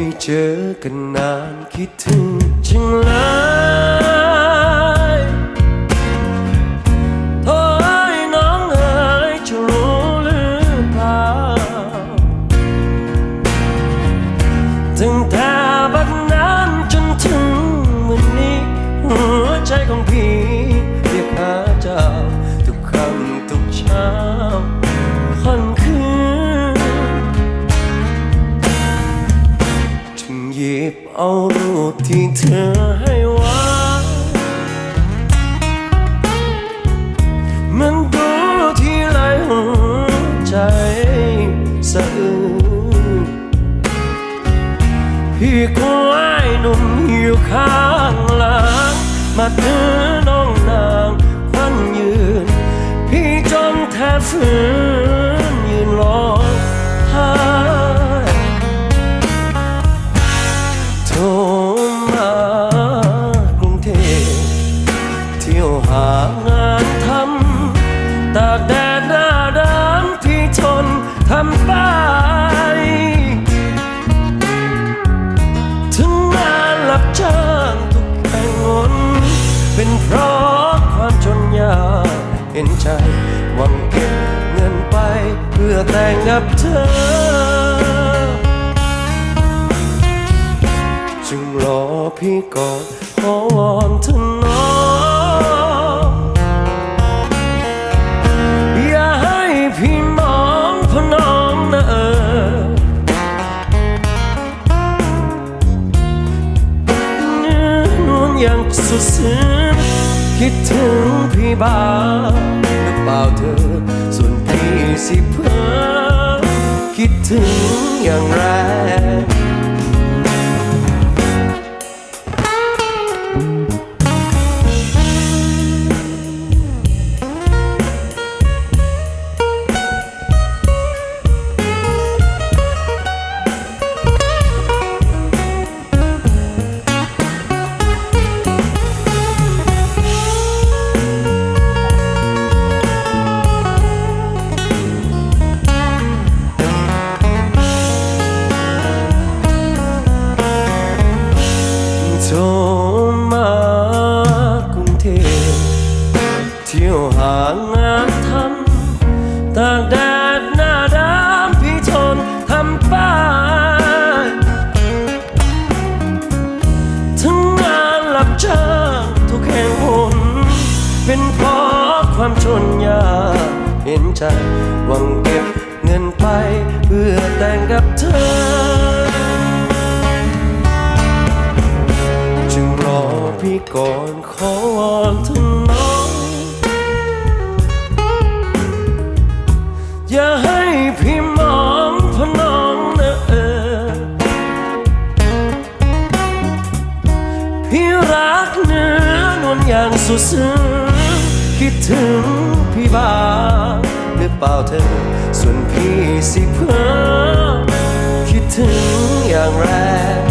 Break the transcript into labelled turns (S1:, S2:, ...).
S1: ไม่เจอกันนานคิดถึงจังเลย เอารูปที่เธอให้ไว้มันดูที่ไรหัวใจสะอื้นพี่ก็ไอ้หนุ่มอยู่ข้างหลัง มาเตือนน้องนางควันยืน พี่จนแทบฝืน ห็นใจ หวังเก็บเงินไปเพื่อแต่งกับเธอ จึงรอพี่ก่อนขอวอนเธอน้อง งพี่บ้าหรือเปล่าเธอ ส่วนพี่สิเพ้อคิดถึงอย่างแรง เที่ยวหางานทำตากแดดหน้าดำพี่ทนทำไปทั้งงานรับจ้างทุกแห่งหนเป็นเพราะความจนยากเห็นใจหวังเก็บเงินไปเพื่อแต่งกับเธอจึงรอพี่ก่อนขอวอนเธอน้อง อย่าให้พี่มองพน้องนะเออ พี่รักเนื้อนวลอย่างสุดซึ้งคิดถึงพี่บ้างหรือเปล่าเธอ ส่วนพี่สิเพ้อคิดถึงอย่างแรง